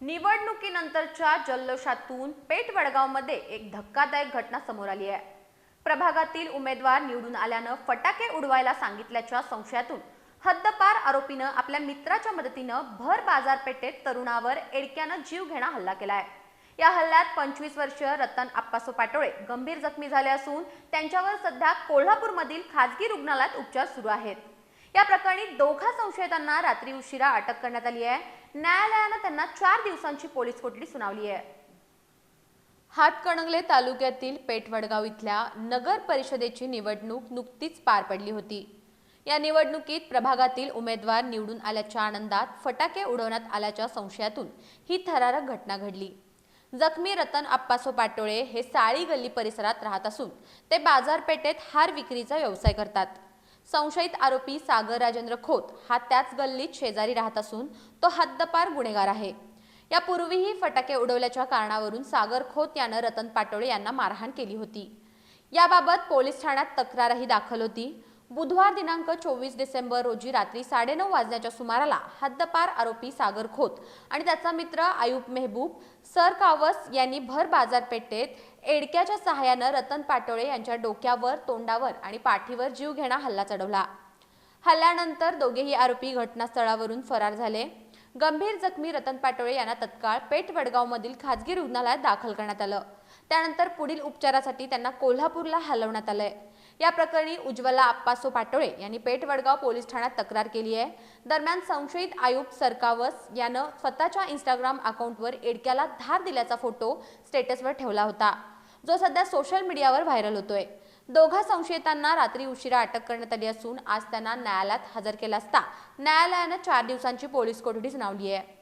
निवडणुकीनंतरच्या जल्लोषातून पेठ वडगावमध्ये एक धक्कादायक घटना समोर आली आहे. प्रभागातील उमेदवार निवडून आल्यानं फटाके उडवायला सांगितल्याच्या संशयातून हद्दपार आरोपीनं आपल्या मित्राच्या मदतीनं भर बाजारपेठेत तरुणावर एडक्यानं जीव घेणा हल्ला केलाय या हल्ल्यात पंचवीस वर्षीय रतन आप्पासो पाटोळे गंभीर जखमी झाले असून त्यांच्यावर सध्या कोल्हापूरमधील खाजगी रुग्णालयात उपचार सुरू आहेत. या प्रकरणी दोघा संशयितांना रात्री उशिरा अटक करण्यात आली आहे. न्यायालयानं त्यांना चार दिवसांची पोलीस कोठडी सुनावली आहे. हातकणंगले तालुक्यातील पेठवडगाव इथल्या नगर परिषदेची निवडणूक नुकतीच पार पडली होती. या निवडणुकीत प्रभागातील उमेदवार निवडून आल्याच्या आनंदात फटाके उडवण्यात आल्याच्या संशयातून ही थरारक घटना घडली. जखमी रतन आप्पासो पाटोळे हे साळी गल्ली परिसरात राहत असून ते बाजारपेठेत हार विक्रीचा व्यवसाय करतात. संशयित आरोपी सागर राजेंद्र खोत हा त्याच गल्लीत शेजारी राहत असून तो हद्दपार गुन्हेगार आहे. यापूर्वीही फटाके उडवल्याच्या कारणावरून सागर खोत यानं रतन पाटोळे यांना मारहाण केली होती. याबाबत पोलीस ठाण्यात तक्रारही दाखल होती. बुधवार दिनांक चोवीस डिसेंबर रोजी रात्री साडेनऊ वाजण्याच्या सुमाराला हद्दपार आरोपी सागर खोत आणि त्याचा मित्र आयुब मेहबूब सर कावस यांनी भर बाजारपेठेत एडक्याच्या सहाय्यानं रतन पाटोळे यांच्या डोक्यावर तोंडावर आणि पाठीवर जीव घेणा हल्ला चढवला. हल्ल्यानंतर दोघेही आरोपी घटनास्थळावरून फरार झाले. गंभीर जखमी रतन पाटोळे यांना तत्काळ पेठ वडगावमधील खाजगी रुग्णालयात दाखल करण्यात आलं. त्यानंतर पुढील उपचारासाठी त्यांना कोल्हापूरला हलवण्यात आलंय. या प्रकरणी उज्ज्वला आप्पासो पाटोळे यांनी पेठ वडगाव पोलीस ठाण्यात तक्रार केली आहे. दरम्यान संशयित आयुक्त सरकावस यानं स्वतःच्या इंस्टाग्राम अकाउंटवर एडक्याला धार दिल्याचा फोटो स्टेटसवर ठेवला होता. जो सध्या सोशल मीडियावर व्हायरल होतोय. दोघा संशयितांना रात्री उशिरा अटक करण्यात आली असून आज त्यांना न्यायालयात हजर केला असता. न्यायालयानं चार दिवसांची पोलीस कोठडी सुनावली आहे.